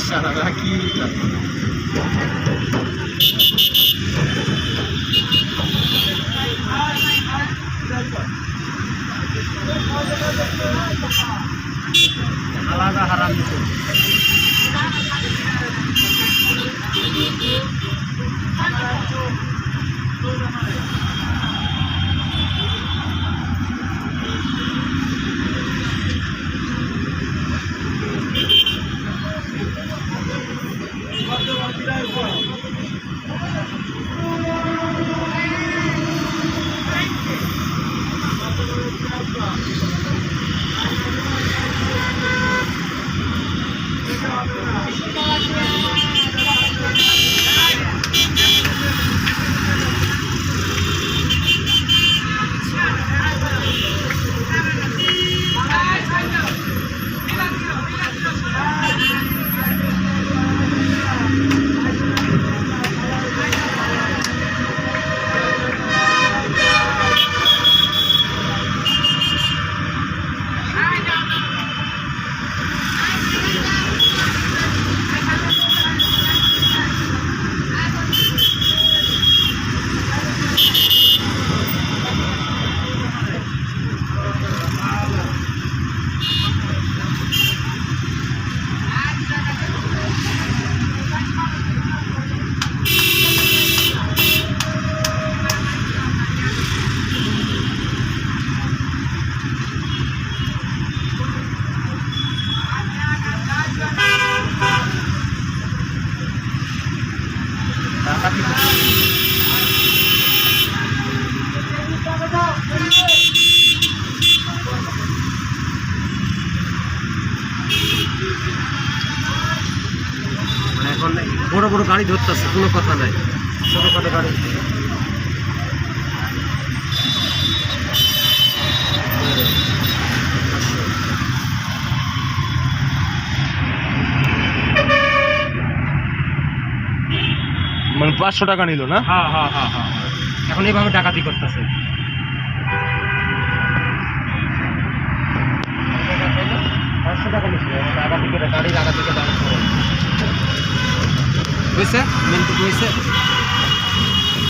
সারা কি আলাদা হারাম দিত ডাকাতি করছে। মানে এখন বড় বড় গাড়ি ধরতেছে কোনো কথা নাই। ছোটোখাটো গাড়ি। মানে পাঁচশো টাকা নিল না? হ্যাঁ হ্যাঁ হ্যাঁ হ্যাঁ। এখন এইভাবে ডাকাতি করতেছে। পাঁচশো টাকা নিচ্ছে ডাকাতি গাড়ি ডাকাতি করে বুঝছে মেনটুকু হয়েছে?